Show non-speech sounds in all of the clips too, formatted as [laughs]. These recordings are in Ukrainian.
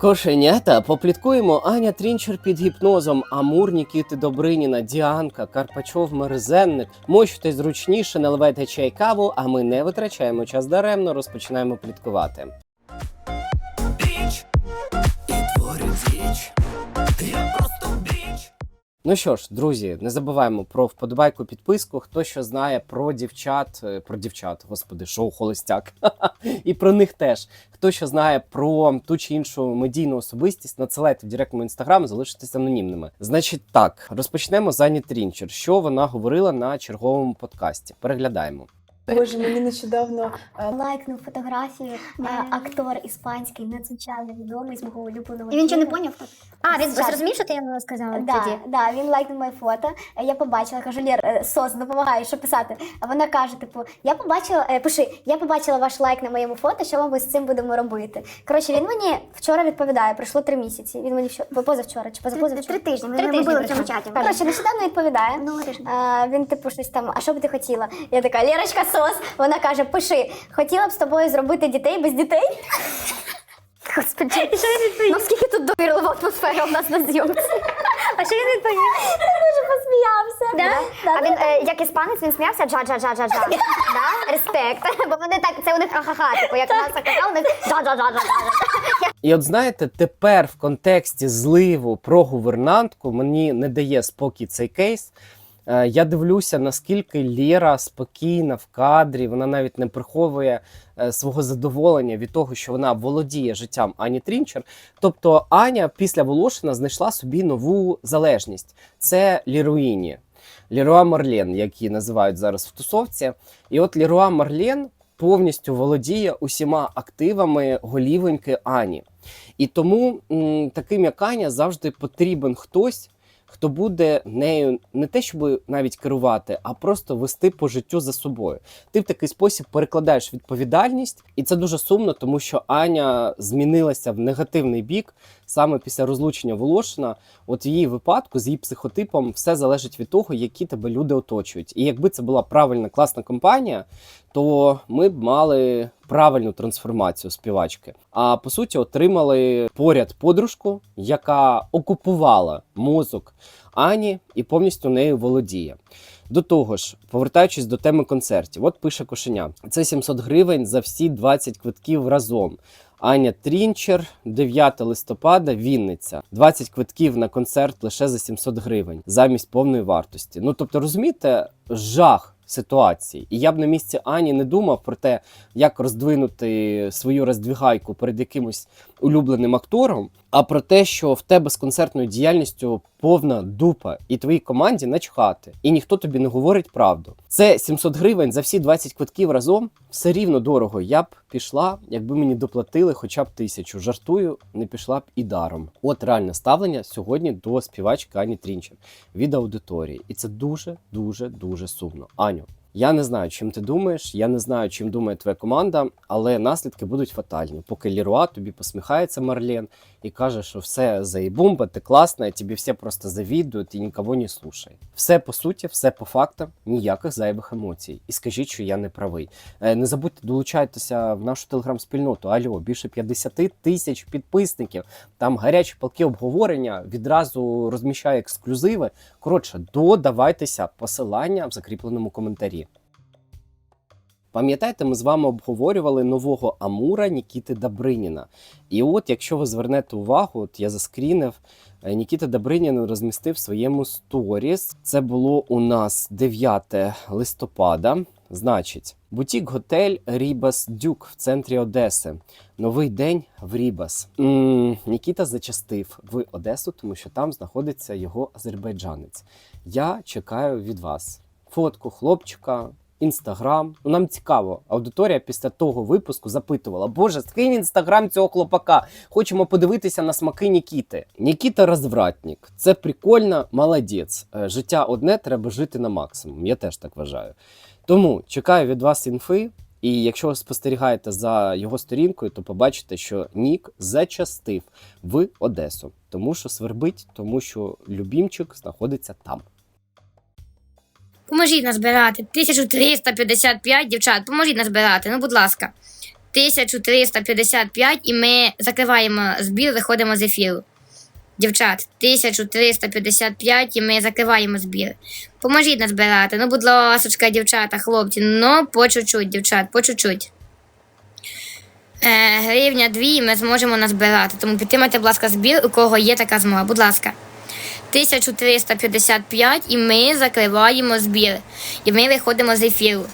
Кошенята, попліткуємо Аня Трінчер під гіпнозом, Амур Нікіти Добриніна, Діанка, Карпачов Мерзенник. Мочте зручніше, наливайте чай каву, а ми не витрачаємо час даремно, розпочинаємо пліткувати. Ну що ж, друзі, не забуваємо про вподобайку, підписку. Хто що знає про дівчат, е, про дівчат, господи, шоу Холостяк. [laughs] І про них теж. Хто що знає про ту чи іншу медійну особистість, надсилайте в директному мій інстаграм, залишитись анонімними. Значить, так, розпочнемо з Ані Трінчер. Що вона говорила на черговому подкасті? Переглядаємо. Боже, мені нещодавно е, лайкнув фотографію е, актор іспанський, надзвичайно відомий з мого улюбленого. І він нічого не фільму. поняв? А, він Зараз. зрозумів, що ти йому сказала Да, тоді? да, він лайкнув моє фото. Е, Я побачила, кажу, Лєр, е, сос, допомагай, що писати. А вона каже: типу, я побачила, е, пиши, я побачила ваш лайк на моєму фото, що ми з цим будемо робити. Коротше, він мені вчора відповідає, пройшло три місяці. Він мені вчора, позавчора чи позапозавчора. три тижні. Ми, Три ми тижні були в цьому пройшло. чаті. Коротше, нещодавно відповідає. Минулого тижня. А, він типу щось там, а що би ти хотіла? Я така, Лєрочка сос. Вона каже, пиши, хотіла б з тобою зробити дітей без дітей. Господи, і що він відповів? Ну скільки тут довірлива атмосфера у нас на зйомці. А що він відповів? Дуже посміявся. Да? А він, е, як іспанець, він сміявся джа-джа-джа-джа-джа. [laughs] Да? Респект. [laughs] Бо вони так, це у них ахаха, типу, як у нас ахаха, у них джа-джа-джа-джа-джа. [laughs] І от знаєте, тепер в контексті зливу про гувернантку мені не дає спокій цей кейс. Е, Я дивлюся, наскільки Лєра спокійна в кадрі, вона навіть не приховує е, свого задоволення від того, що вона володіє життям Ані Трінчер. Тобто Аня після Волошина знайшла собі нову залежність. Це Ліруїні. Леруа Марлен, як її називають зараз в тусовці. І от Леруа Марлен повністю володіє усіма активами голівоньки Ані. І тому м, таким як Аня завжди потрібен хтось, хто буде нею не те, щоб навіть керувати, а просто вести по життю за собою. Ти в такий спосіб перекладаєш відповідальність, і це дуже сумно, тому що Аня змінилася в негативний бік саме після розлучення Волошина. От в її випадку з її психотипом все залежить від того, які тебе люди оточують. І якби це була правильна класна компанія, то ми б мали правильну трансформацію співачки. А по суті, отримали поряд подружку, яка окупувала мозок Ані і повністю нею володіє. До того ж, повертаючись до теми концертів, от пише кошеня: це 700 гривень за всі 20 квитків разом. Аня Трінчер, 9 листопада, Вінниця. 20 квитків на концерт лише за 700 гривень замість повної вартості. Ну тобто, розумієте, жах ситуації. І я б на місці Ані не думав про те, як роздвинути свою роздвігайку перед якимось улюбленим актором, а про те, що в тебе з концертною діяльністю повна дупа, і твоїй команді начхати, і ніхто тобі не говорить правду. Це 700 гривень за всі 20 квитків разом все рівно дорого. Я б пішла, якби мені доплатили хоча б тисячу. Жартую, не пішла б і даром. От реальне ставлення сьогодні до співачки Ані Трінчер від аудиторії, і це дуже, дуже, дуже сумно. Аню. Я не знаю, чим ти думаєш, я не знаю, чим думає твоя команда, але наслідки будуть фатальні. Поки Ліруа тобі посміхається Марлен і каже, що все заїбумба, ти класна, тобі всі просто завідують і нікого не слушай. Все по суті, все по фактам, ніяких зайвих емоцій. І скажіть, що я не правий. Е, Не забудьте долучайтеся в нашу телеграм-спільноту. Альо, більше 50 тисяч підписників. Там гарячі палки обговорення відразу розміщаю ексклюзиви. Коротше, додавайтеся посилання в закріпленому коментарі. Пам'ятаєте, ми з вами обговорювали нового Амура Нікіти Добриніна. І от, якщо ви звернете увагу, от я заскрінив, е, Нікіта Добринін розмістив в своєму сторіс. Це було у нас 9 листопада. Значить, бутік готель Рібас Дюк в центрі Одеси. Новий день в Рібас. м Нікіта зачастив в Одесу, тому що там знаходиться його азербайджанець. Я чекаю від вас фотку хлопчика. Інстаграм. Ну, нам цікаво. Аудиторія після того випуску запитувала: Боже, скинь інстаграм цього хлопака. Хочемо подивитися на смаки Нікіти. Нікіта розвратник. Це прикольно, молодець. Е, Життя одне, треба жити на максимум. Я теж так вважаю. Тому чекаю від вас інфи. І якщо ви спостерігаєте за його сторінкою, то побачите, що Нік зачастив в Одесу, тому що свербить, тому що любімчик знаходиться там. Поможіть назбирати. 1355 дівчат, поможіть назбирати, ну будь ласка. 1355 і ми закриваємо збір, виходимо з ефіру. Дівчат, 1355 і ми закриваємо збір. Поможіть нас збирати. Ну, будь ласочка, дівчата, хлопці, ну по чуть-чуть, дівчат, по чуть-чуть. Е, гривня дві, ми зможемо назбирати. Тому підтримайте, будь ласка, збір, у кого є така змога. Будь ласка. 1355 і ми закриваємо збір. І ми виходимо з ефіру.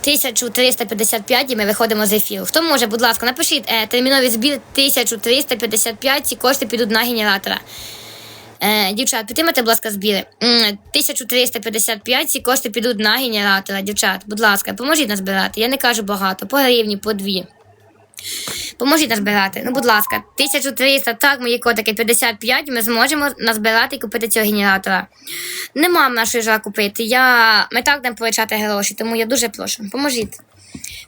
1355 і ми виходимо з ефіру. Хто може, будь ласка, напишіть е, терміновий збір 1355, ці кошти підуть на генератора. Е, дівчат, підтримайте, будь ласка, збіри. 1355, ці кошти підуть на генератора. Дівчат, будь ласка, поможіть нас збирати. Я не кажу багато, по гривні, по дві. Поможіть назбирати. Ну, будь ласка, 1300, так, мої котики, 55, ми зможемо назбирати і купити цього генератора. Нема в нашої жа купити. Я... Ми так будемо получати гроші, тому я дуже прошу. Поможіть.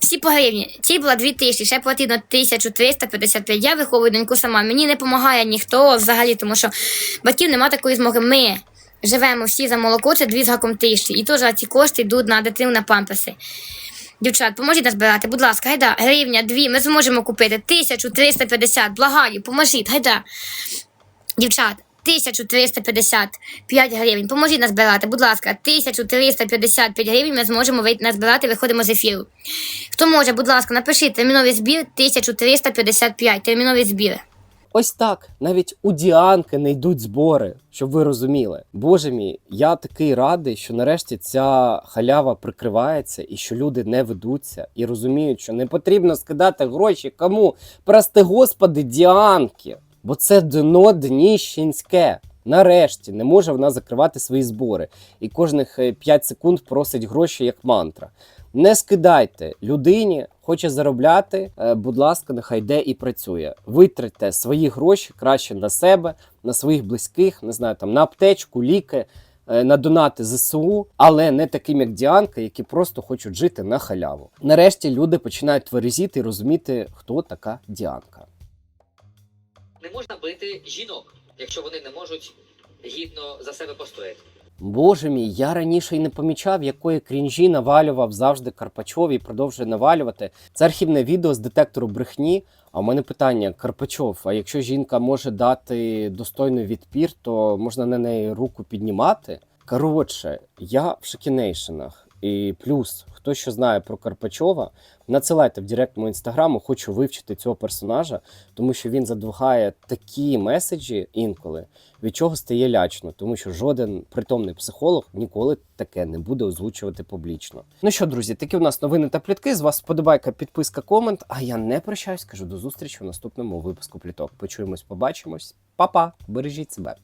Всі по гривні. Ці була 2000, ще потрібно 1355. Я виховую доньку сама. Мені не допомагає ніхто взагалі, тому що батьків нема такої змоги. Ми живемо всі за молоко, це дві з гаком тисячі. І теж ці кошти йдуть на дитину на памперси. Дівчат, поможіть нас збирати, будь ласка, гайда, гривня, дві, ми зможемо купити 1350, благаю, поможіть, гайда. Дівчат, 1355 гривень, поможіть нас збирати, будь ласка, 1355 гривень ми зможемо назбирати, виходимо з ефіру. Хто може, будь ласка, напишіть терміновий збір 1355, терміновий збір. Ось так, навіть у Діанки не йдуть збори, щоб ви розуміли. Боже мій, я такий радий, що нарешті ця халява прикривається і що люди не ведуться і розуміють, що не потрібно скидати гроші кому? Прости господи, Діанки. Бо це дно дніщенське. Нарешті не може вона закривати свої збори. І кожних 5 секунд просить гроші як мантра. Не скидайте людині, хоче заробляти. е, Будь ласка, нехай йде і працює. Витратьте свої гроші краще на себе, на своїх близьких, не знаю, там на аптечку, ліки, е, на донати ЗСУ, але не таким, як Діанка, які просто хочуть жити на халяву. Нарешті люди починають тверезіти і розуміти, хто така Діанка. не можна бити жінок, якщо вони не можуть гідно за себе постояти. Боже мій, я раніше й не помічав, якої крінжі навалював завжди Карпачов і продовжує навалювати. Це архівне відео з детектору брехні. А у мене питання: Карпачов, а якщо жінка може дати достойний відпір, то можна на неї руку піднімати? Коротше, я в шокінейшенах. І плюс, хто що знає про Карпачова, надсилайте в директ мого інстаграму, хочу вивчити цього персонажа, тому що він задвигає такі меседжі інколи, від чого стає лячно, тому що жоден притомний психолог ніколи таке не буде озвучувати публічно. Ну що, друзі, такі у нас новини та плітки. З вас вподобайка, підписка, комент. А я не прощаюсь, кажу до зустрічі в наступному випуску пліток. Почуємось, побачимось. Па-па, бережіть себе.